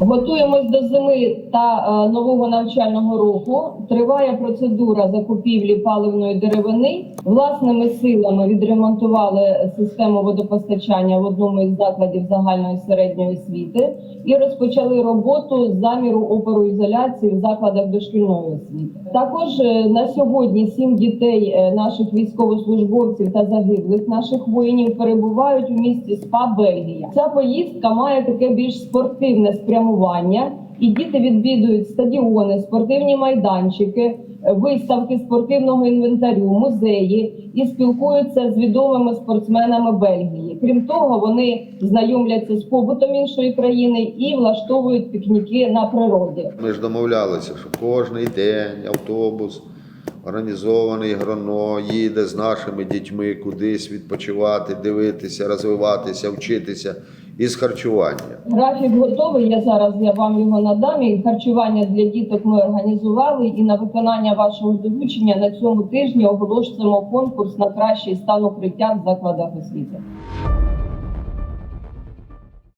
Готуємось до зими та е, нового навчального року. Триває процедура закупівлі паливної деревини. Власними силами відремонтували систему водопостачання в одному із закладів загальної середньої освіти і розпочали роботу з заміру опороізоляції в закладах дошкільної освіти. Також е, на сьогодні сім дітей е, наших військовослужбовців та загиблих наших воїнів перебувають у місті СПА Бельгія. Ця поїздка має таке більш спортивне спрямування, і діти відвідують стадіони, спортивні майданчики, е, виставки спортивного інвентарю, музеї і спілкуються з відомими спортсменами Бельгії. Крім того, вони знайомляться з побутом іншої країни і влаштовують пікніки на природі. Ми ж домовлялися, що кожний день автобус організований грано їде з нашими дітьми кудись відпочивати, дивитися, розвиватися, вчитися із харчування. Графік готовий. Я зараз я вам його надам. І харчування для діток ми організували. І на виконання вашого доручення на цьому тижні оголошуємо конкурс на кращий стан укриття в закладах освіти.